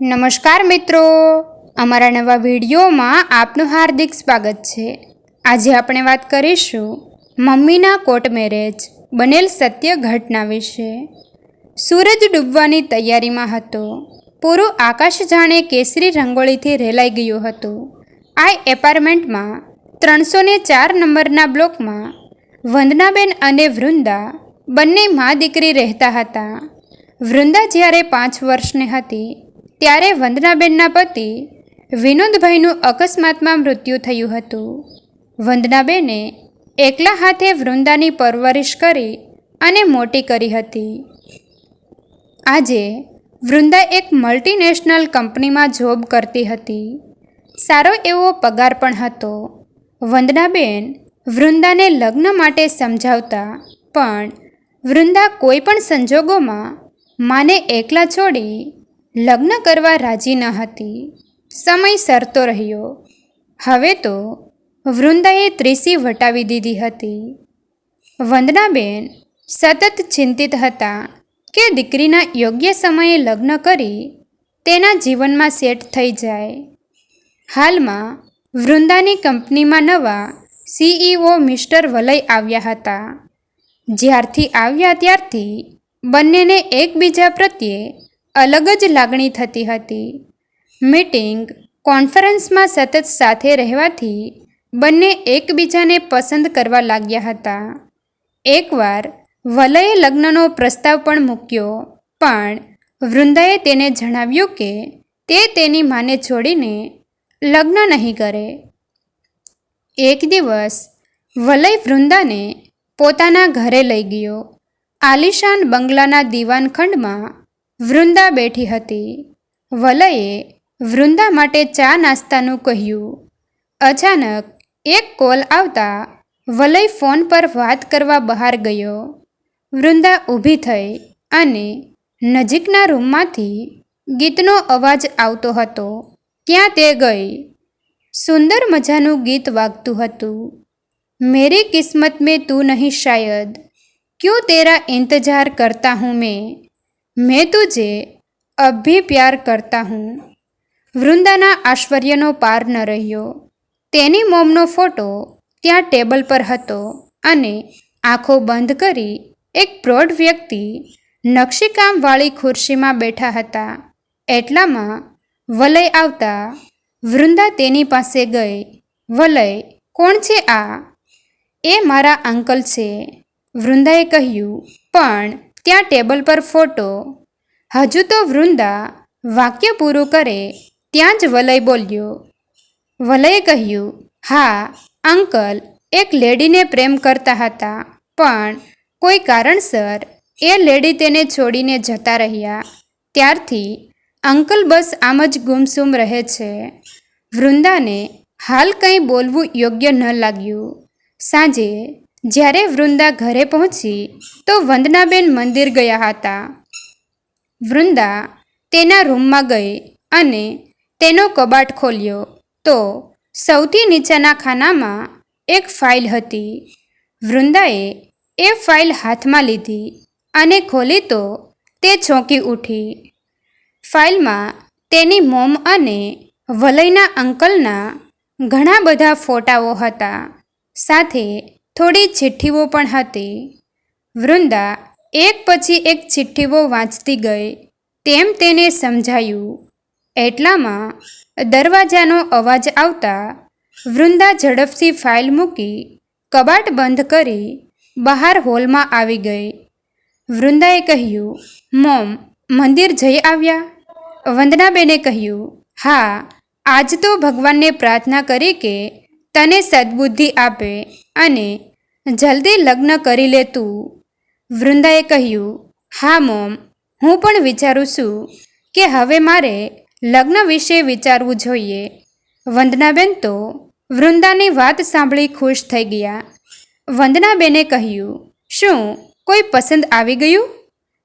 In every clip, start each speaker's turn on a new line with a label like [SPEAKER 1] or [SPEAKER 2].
[SPEAKER 1] નમસ્કાર મિત્રો. અમારા નવા વિડીયોમાં આપનું હાર્દિક સ્વાગત છે. આજે આપણે વાત કરીશું મમ્મીના કોર્ટ મેરેજ બનેલ સત્ય ઘટના વિશે. સૂરજ ડૂબવાની તૈયારીમાં હતો. પૂરું આકાશ જાણે કેસરી રંગોળીથી રેલાઈ ગયું હતું. આ એપાર્ટમેન્ટમાં ત્રણસો ને ચાર નંબરના બ્લોકમાં વંદનાબેન અને વૃંદા બંને મા દીકરી રહેતા હતા. વૃંદા જ્યારે પાંચ વર્ષની હતી ત્યારે વંદનાબેનના પતિ વિનોદભાઈનું અકસ્માતમાં મૃત્યુ થયું હતું. વંદનાબેને એકલા હાથે વૃંદાની પરવરિશ કરી અને મોટી કરી હતી. આજે વૃંદા એક મલ્ટીનેશનલ કંપનીમાં જોબ કરતી હતી. સારો એવો પગાર પણ હતો. વંદનાબેન વૃંદાને લગ્ન માટે સમજાવતા પણ વૃંદા કોઈ પણ સંજોગોમાં માને એકલા છોડી લગ્ન કરવા રાજી ન હતી. સમય સરતો રહ્યો. હવે તો વૃંદાએ ત્રીસી વટાવી દીધી હતી. વંદનાબેન સતત ચિંતિત હતા કે દીકરીના યોગ્ય સમયે લગ્ન કરી તેના જીવનમાં સેટ થઈ જાય. હાલમાં વૃંદાની કંપનીમાં નવા સીઈઓ મિસ્ટર વલય આવ્યા હતા. જ્યારથી આવ્યા ત્યારથી બંનેને એકબીજા પ્રત્યે અલગ જ લાગણી થતી હતી. મીટિંગ, કોન્ફરન્સમાં સતત સાથે રહેવાથી બંને એકબીજાને પસંદ કરવા લાગ્યા હતા. એકવાર વલયે લગ્નનો પ્રસ્તાવ પણ મૂક્યો, પણ વૃંદાએ તેને જણાવ્યું કે તે તેની માને છોડીને લગ્ન નહીં કરે. એક દિવસ વલય વૃંદાને પોતાના ઘરે લઈ ગયો. આલિશાન બંગલાના દીવાનખંડમાં વૃંદા બેઠી હતી. વલયે વૃંદા માટે ચા નાસ્તાનું કહ્યું. અચાનક એક કોલ આવતા વલય ફોન પર વાત કરવા બહાર ગયો. વૃંદા ઊભી થઈ અને નજીકના રૂમમાંથી ગીતનો અવાજ આવતો હતો. ક્યાં તે ગઈ? સુંદર મજાનું ગીત વાગતું હતું. મેરી કિસ્મત મેં તું નહીં શાયદ. ક્યું તેરા ઇંતજાર કરતા હું મેં? મેં તુજે અભી પ્યાર કરતા હું. વૃંદાના આશ્ચર્યનો પાર ન રહ્યો. તેની મોમનો ફોટો ત્યાં ટેબલ પર હતો અને આંખો બંધ કરી એક પ્રૌઢ વ્યક્તિ નકશીકામવાળી ખુરશીમાં બેઠા હતા. એટલામાં વલય આવતા વૃંદા તેની પાસે ગઈ. વલય, કોણ છે આ? એ મારા અંકલ છે, વૃંદાએ કહ્યું. પણ ત્યાં ટેબલ પર ફોટો. હજુ તો વૃંદા વાક્ય પૂરું કરે ત્યાં જ વલય બોલ્યો. વલયે કહ્યું, હા, અંકલ, એક લેડીને પ્રેમ કરતા હતા, પણ કોઈ કારણસર એ લેડી તેને છોડીને જતા રહ્યા. ત્યારથી અંકલ બસ આમ જ ગુમસુમ રહે છે. વૃંદાને હાલ કંઈ બોલવું યોગ્ય ન લાગ્યું. સાંજે જ્યારે વૃંદા ઘરે પહોંચી, તો વંદનાબેન મંદિર ગયા હતા. વૃંદા તેના રૂમમાં ગઈ અને તેનો કબાટ ખોલ્યો. તો સૌથી નીચેના ખાનામાં એક ફાઇલ હતી. વૃંદાએ એ ફાઇલ હાથમાં લીધી અને ખોલી તો તે ચોંકી ઉઠી. ફાઇલમાં તેની મોમ અને વલયના અંકલના ઘણા બધા ફોટાઓ હતા. સાથે થોડી ચિઠ્ઠીઓ પણ હતી. વૃંદા એક પછી એક ચિઠ્ઠીઓ વાંચતી ગઈ. તેમ તેને સમજાયું. એટલામાં દરવાજાનો અવાજ આવતા વૃંદા ઝડપથી ફાઇલ મૂકી કબાટ બંધ કરી બહાર હોલમાં આવી ગઈ. વૃંદાએ કહ્યું, મોમ, મંદિર જઈ આવ્યા? વંદનાબેને કહ્યું, હા, આજ તો ભગવાનને પ્રાર્થના કરી કે તને સદબુદ્ધિ આપે અને જલ્દી લગ્ન કરી લે તું. વૃંદાએ કહ્યું, હા, મોમ. હું પણ વિચારું છું કે હવે મારે લગ્ન વિશે વિચારવું જોઈએ. વંદનાબેન તો વૃંદાની વાત સાંભળી ખુશ થઈ ગયા. વંદનાબેને કહ્યું, શું કોઈ પસંદ આવી ગયું?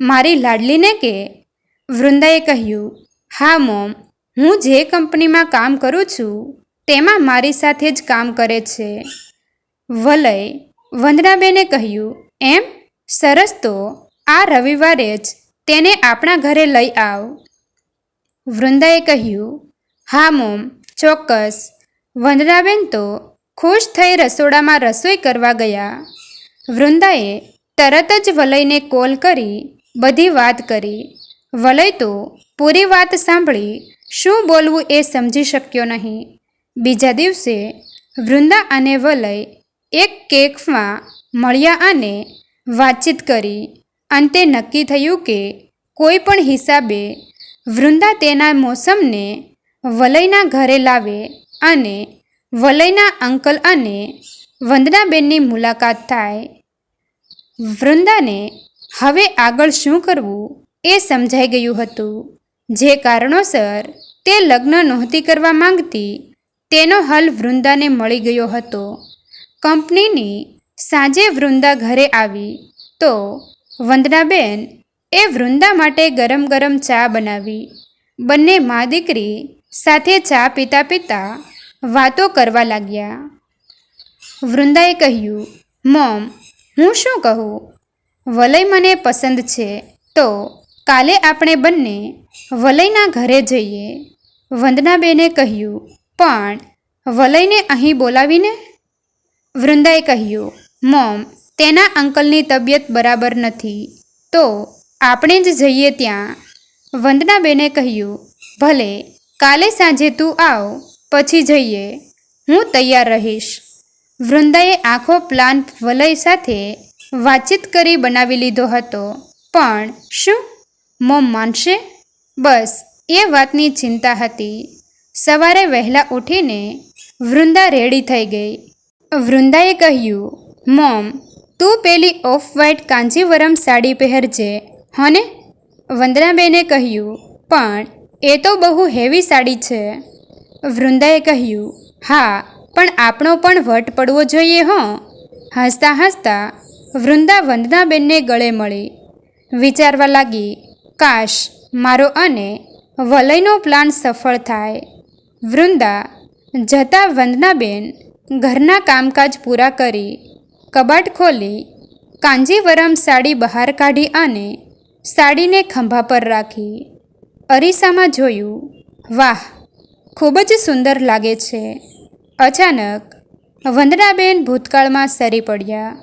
[SPEAKER 1] મારી લાડલીને કે? વૃંદાએ કહ્યું, હા, મોમ. હું જે કંપનીમાં કામ કરું છું, તેમાં મારી સાથે જ કામ કરે છે. વલય વંદનાબેને કહ્યું, એમ? સરસ તો. આ રવિવારે જ તેને આપણા ઘરે લઈ આવ. વૃંદાએ કહ્યું, હા મોમ, ચોક્કસ. વંદનાબેન તો ખુશ થઈ રસોડામાં રસોઈ કરવા ગયા. વૃંદાએ તરત જ વલયને કોલ કરી, બધી વાત કરી. વલય તો પૂરી વાત સાંભળી, શું બોલવું એ સમજી શક્યો નહીં. બીજા દિવસે વૃંદા અને વલય એક કેકમાં મળ્યા અને વાતચીત કરી. અંતે નક્કી થયું કે કોઈ પણ હિસાબે વૃંદા તેના મોસમને વલયના ઘરે લાવે અને વલયના અંકલ અને વંદનાબેનની મુલાકાત થાય. વૃંદાને હવે આગળ શું કરવું એ સમજાઈ ગયું હતું. જે કારણોસર તે લગ્ન નહોતી કરવા માંગતી, તેનો હલ વૃંદાને મળી ગયો હતો. કંપનીની સાંજે વૃંદા ઘરે આવી તો વંદનાબેન એ વૃંદા માટે ગરમ ગરમ ચા બનાવી. બંને મા દીકરી સાથે ચા પીતા પીતા વાતો કરવા લાગ્યા. વૃંદાએ કહ્યું, મોમ, હું શું કહું? વલય મને પસંદ છે, તો કાલે આપણે બંને વલયના ઘરે જઈએ. વંદનાબેને કહ્યું, પણ વલયને અહીં બોલાવીને વૃંદાએ કહ્યું, મોમ, તેના અંકલની તબિયત બરાબર નથી. તો આપણે જ જઈએ ત્યાં. વંદનાબેને કહ્યું, ભલે, કાલે સાંજે તું આવ, પછી જઈએ. હું તૈયાર રહીશ. વૃંદાએ આખો પ્લાન વલય સાથે વાતચીત કરી બનાવી લીધો હતો. પણ શું? મોમ માનશે? બસ, એ વાતની ચિંતા હતી. સવારે વહેલા ઉઠીને વૃંદા રેડી થઈ ગઈ. વૃંદાએ કહ્યું, મોમ, તું પેલી ઓફ વ્હાઇટ કાંજીવરમ સાડી પહેરજે. હોને? વંદનાબેને કહ્યું, પણ એ તો બહુ હેવી સાડી છે. વૃંદાએ કહ્યું, હા, પણ આપણો પણ વટ પડવો જોઈએ હો. હસતા હસતા વૃંદા વંદનાબેનને ગળે મળી. વિચારવા લાગી, કાશ મારો અને વલયનો પ્લાન સફળ થાય. વૃંદા, જતા વંદનાબેન ઘરના કામકાજ પૂરા કરી, કબાટ ખોલી, કાંજીવરમ સાડી બહાર કાઢી અને સાડીને ખંભા પર રાખી, અરીસામાં જોયું, વાહ, ખૂબ જ સુંદર લાગે છે. અચાનક વંદનાબેન ભૂતકાળમાં સરી પડ્યા.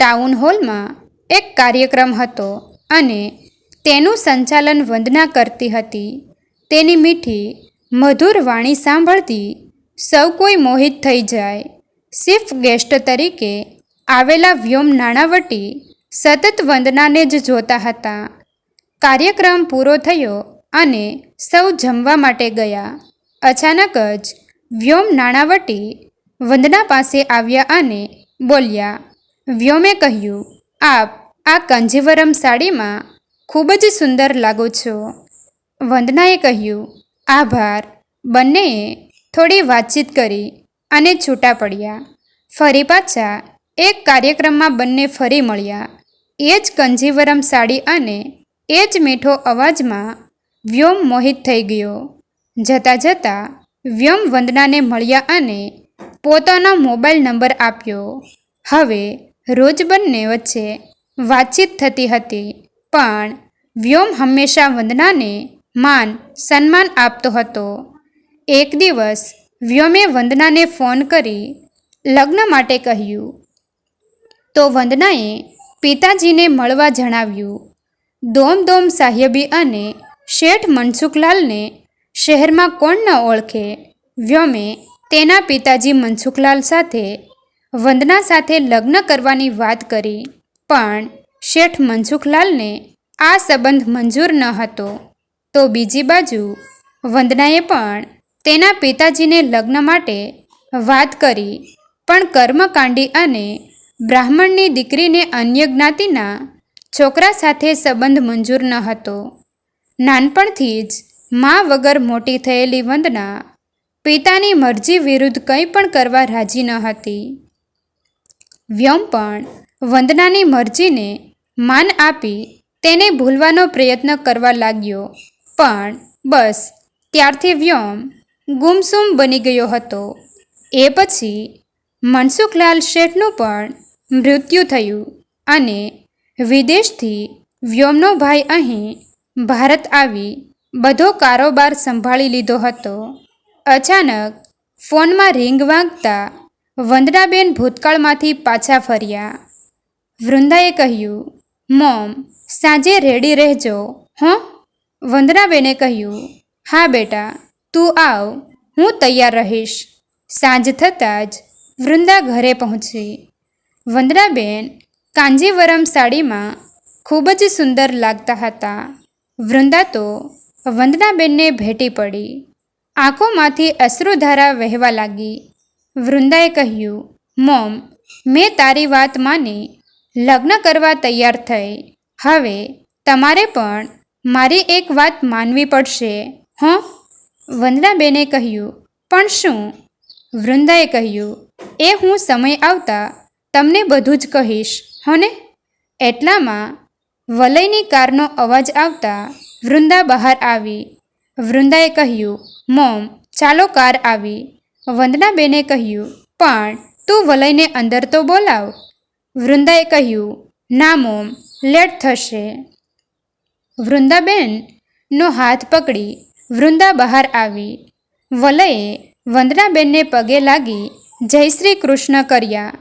[SPEAKER 1] ટાઉન હોલમાં એક કાર્યક્રમ હતો અને તેનું સંચાલન વંદના કરતી હતી. તેની મીઠી, મધુર વાણી સાંભળતી સૌ કોઈ મોહિત થઈ જાય. ચીફ ગેસ્ટ તરીકે આવેલા વ્યોમ નાણાવટી સતત વંદનાને જ જોતા હતા. કાર્યક્રમ પૂરો થયો અને સૌ જમવા માટે ગયા. અચાનક જ વ્યોમ નાણાવટી વંદના પાસે આવ્યા અને બોલ્યા, વ્યોમે કહ્યું, આપ આ કંજીવરમ સાડીમાં ખૂબ જ સુંદર લાગો છો. વંદનાએ કહ્યું, આભાર. બંનેએ થોડી વાતચીત કરી અને છૂટા પડ્યા. ફરી પાછા એક કાર્યક્રમમાં બંને ફરી મળ્યા. એ જ કંજીવરમ સાડી અને એ જ મીઠો અવાજમાં વ્યોમ મોહિત થઈ ગયો. જતાં જતાં વ્યોમ વંદનાને મળ્યા અને પોતાનો મોબાઈલ નંબર આપ્યો. હવે રોજ બંને વચ્ચે વાતચીત થતી હતી, પણ વ્યોમ હંમેશા વંદનાને માન, સન્માન આપતો હતો. એક દિવસ વ્યોમે વંદનાને ફોન કરી લગ્ન માટે કહ્યું. તો વંદનાએ પિતાજીને મળવા જણાવ્યું. દોમ દોમ સાહેબી અને શેઠ મનસુખલાલને શહેરમાં કોણ ન ઓળખે? વ્યોમે તેના પિતાજી મનસુખલાલ સાથે વંદના સાથે લગ્ન કરવાની વાત કરી. પણ શેઠ મનસુખલાલને આ સંબંધ મંજૂર ન હતો. તો બીજી બાજુ વંદનાએ પણ તેના પિતાજીને લગ્ન માટે વાત કરી. પણ કર્મકાંડી અને બ્રાહ્મણની દીકરીને અન્ય જ્ઞાતિના છોકરા સાથે સંબંધ મંજૂર ન હતો. નાનપણથી જ મા વગર મોટી થયેલી વંદના પિતાની મરજી વિરુદ્ધ કંઈ પણ કરવા રાજી ન હતી. વ્યમ પણ વંદનાની મરજીને માન આપી તેને ભૂલવાનો પ્રયત્ન કરવા લાગ્યો. પણ બસ, ત્યારથી વ્યોમ ગુમસુમ બની ગયો હતો. એ પછી મનસુખલાલ શેઠનું પણ મૃત્યુ થયું અને વિદેશથી વ્યોમનો ભાઈ અહીં ભારત આવી બધો કારોબાર સંભાળી લીધો હતો. અચાનક ફોનમાં રિંગ વાગતા વંદનાબેન ભૂતકાળમાંથી પાછા ફર્યા. વૃંદાએ કહ્યું, મોમ, સાંજે રેડી રહેજો. હં? વંદનાબેને કહ્યું, હા બેટા. તું આવ, હું તૈયાર રહીશ. સાંજ થતાં જ વૃંદા ઘરે પહોંચી. વંદનાબેન કાંજીવરમ સાડીમાં ખૂબ જ સુંદર લાગતા હતા. વૃંદા તો વંદનાબેનને ભેટી પડી. આંખોમાંથી અશ્રુધારા વહેવા લાગી. વૃંદાએ કહ્યું, મોમ, મેં તારી વાત માની. લગ્ન કરવા તૈયાર થઈ. હવે તમારે પણ મારી એક વાત માનવી પડશે, હં? વંદનાબેને કહ્યું, પણ શું? વૃંદાએ કહ્યું, એ હું સમય આવતા તમને બધું જ કહીશ, હોને? એટલામાં વલયની કારનો અવાજ આવતા વૃંદા બહાર આવી. વૃંદાએ કહ્યું, મોમ, ચાલો કાર આવી. વંદનાબેને કહ્યું, પણ તું વલયને અંદર તો બોલાવ. વૃંદાએ કહ્યું, ના મોમ, લેટ થશે. વૃંદાબેન નો હાથ પકડી વૃંદા બહાર આવી. વલયે વંદનાબેનને પગે લાગી જય શ્રી કૃષ્ણ કર્યા.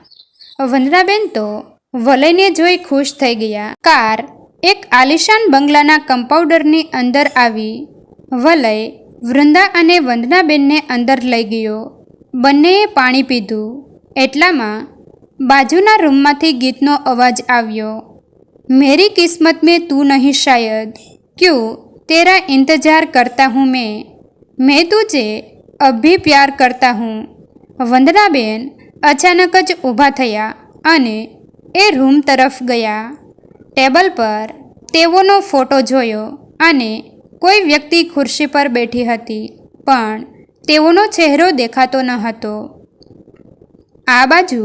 [SPEAKER 1] વંદનાબેન તો વલયને જોઈ ખુશ થઈ ગયા. કાર એક આલિશાન બંગલાના કમ્પાઉન્ડરની અંદર આવી. વલય વૃંદા અને વંદનાબેનને અંદર લઈ ગયો. બંનેએ પાણી પીધું. એટલામાં બાજુના રૂમમાંથી ગીતનો અવાજ આવ્યો. મેરી કિસ્મત મેં તું નહીં શાયદ. ક્યું? તેરા ઇંતજાર કરતા હું મેં મેં તુજે અભી પ્યાર કરતા હું વંદનાબેન અચાનક જ ઊભા થયા અને એ રૂમ તરફ ગયા ટેબલ પર તેઓનો ફોટો જોયો અને કોઈ વ્યક્તિ ખુરશી પર બેઠી હતી પણ તેઓનો ચહેરો દેખાતો ન હતો આ બાજુ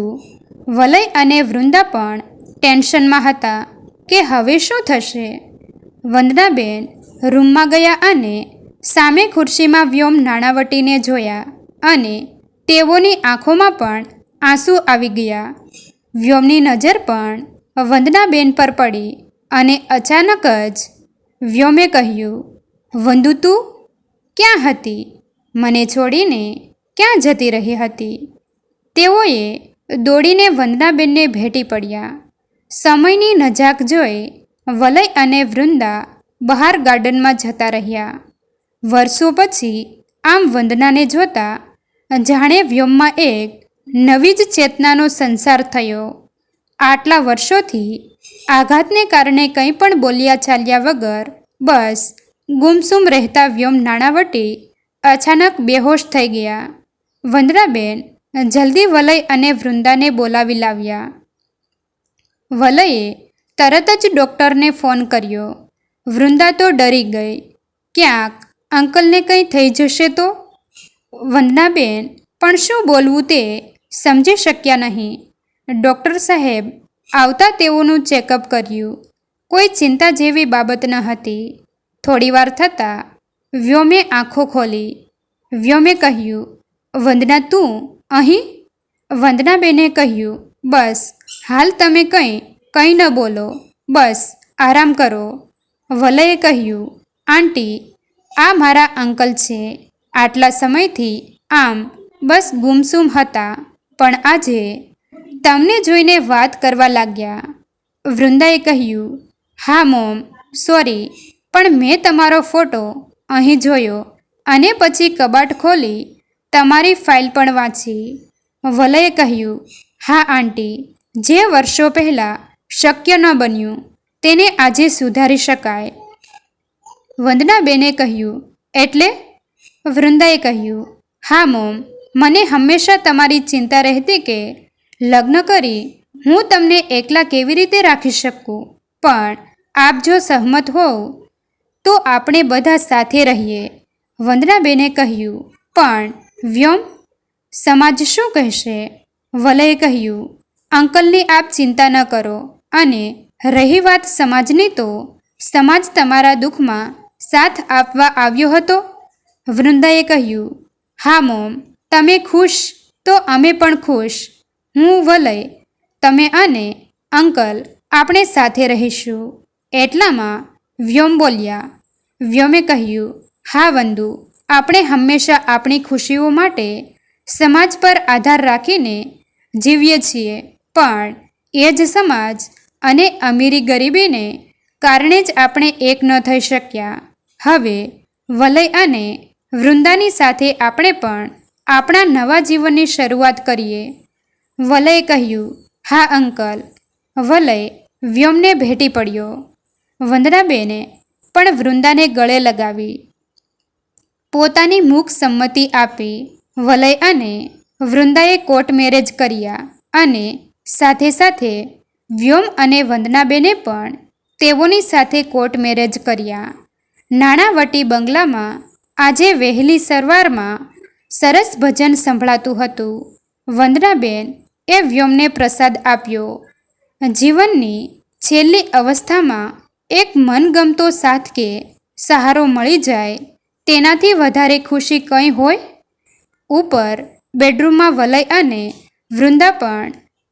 [SPEAKER 1] વલય અને વૃંદા પણ ટેન્શનમાં હતા કે હવે શું થશે વંદનાબેન રૂમમાં ગયા અને સામે ખુરશીમાં વ્યોમ નાણાવટીને જોયા અને તેઓની આંખોમાં પણ આંસુ આવી ગયા. વ્યોમની નજર પણ વંદનાબેન પર પડી અને અચાનક જ વ્યોમે કહ્યું, વંદુ તું, ક્યાં હતી? મને છોડીને ક્યાં જતી રહી હતી? તેઓએ દોડીને વંદનાબેનને ભેટી પડ્યા. સમયની નજાક જોઈ વલય અને વૃંદા બહાર ગાર્ડનમાં જતા રહ્યા. વર્ષો પછી આમ વંદનાને જોતા જાણે વ્યોમમાં એક નવી જ ચેતનાનો સંસાર થયો. આટલા વર્ષોથી આઘાતને કારણે કંઈ પણ બોલ્યા ચાલ્યા વગર બસ ગુમસુમ રહેતા વ્યોમ નાણાવટી અચાનક બેહોશ થઈ ગયા. વંદનાબેન જલ્દી વલય અને વૃંદાને બોલાવી લાવ્યા. વલયે તરત જ ડૉક્ટરને ફોન કર્યો. વૃંદા તો ડરી ગઈ. ક્યાંક? અંકલને કંઈ થઈ જશે તો? વંદનાબેન, પણ શું બોલવું તે? સમજી શક્યા નહીં. ડૉક્ટર સાહેબ, આવતા તેઓનું ચેકઅપ કર્યું. કોઈ ચિંતા જેવી બાબત ન હતી. થોડીવાર થતાં વ્યોમે આંખો ખોલી. વ્યોમે કહ્યું, વંદના, તું અહીં? વંદનાબેને કહ્યું, બસ, હાલ તમે કંઈ કંઈ ન બોલો. બસ, આરામ કરો. વલયે કહ્યું, આંટી, આ મારા અંકલ છે. આટલા સમયથી આમ બસ ગુમસુમ હતા. પણ આજે તમને જોઈને વાત કરવા લાગ્યા. વૃંદાએ કહ્યું, હા મોમ, સોરી, પણ મેં તમારો ફોટો અહીં જોયો અને પછી કબાટ ખોલી તમારી ફાઇલ પણ વાંચી. વલયે કહ્યું, હા આંટી, જે વર્ષો પહેલાં શક્ય ન બન્યું તેને આજે સુધારી શકાય. વંદનાબેને કહ્યું, એટલે? વૃંદાએ કહ્યું, હા મોમ, મને હંમેશા તમારી ચિંતા રહેતી કે લગ્ન કરી હું તમને એકલા કેવી રીતે રાખી શકું? પણ આપ જો સહમત હોવ, તો આપણે બધા સાથે રહીએ. વંદનાબેને કહ્યું, પણ વ્યોમ, સમાજ શું કહેશે? વલયે કહ્યું, અંકલની આપ ચિંતા ન કરો અને રહી વાત સમાજની તો સમાજ તમારા દુઃખમાં સાથ આપવા આવ્યો હતો? વૃંદાએ કહ્યું, હા મોમ, તમે ખુશ તો અમે પણ ખુશ. હું વલય તમે અને અંકલ આપણે સાથે રહીશું. એટલામાં વ્યોમ બોલ્યા, વ્યોમે કહ્યું, હા વંદુ, આપણે હંમેશા આપણી ખુશીઓ માટે સમાજ પર આધાર રાખીને જીવીએ છીએ, પણ એ જ સમાજ અને અમીરી ગરીબીને કારણે જ આપણે એક ન થઈ શક્યા. હવે, વલય અને વૃંદાની સાથે આપણે પણ આપણા નવા જીવનની શરૂઆત કરીએ. વલયે કહ્યું, હા, અંકલ. વલય વ્યોમને ભેટી પડ્યો. વંદનાબેને પણ વૃંદાને ગળે લગાવી. પોતાની મૂક સંમતિ આપી વલય અને વૃંદાએ કોર્ટ મેરેજ કર્યા અને સાથે સાથે વ્યોમ અને વંદનાબેને પણ તેઓની સાથે કોર્ટ મેરેજ કર્યા. નાણાવટી બંગલામાં આજે વહેલી સરવારમાં સરસ ભજન સંભળાતું હતું. વંદનાબેન એ વ્યોમને પ્રસાદ આપ્યો. જીવનની છેલ્લી અવસ્થામાં એક મનગમતો સાથ કે સહારો મળી જાય તેનાથી વધારે ખુશી કંઈ હોય? ઉપર બેડરૂમમાં વલય અને વૃંદા પણ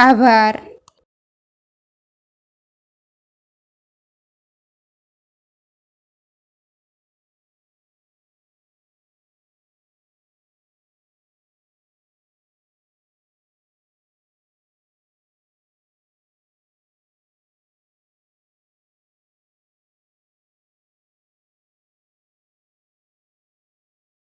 [SPEAKER 1] આભાર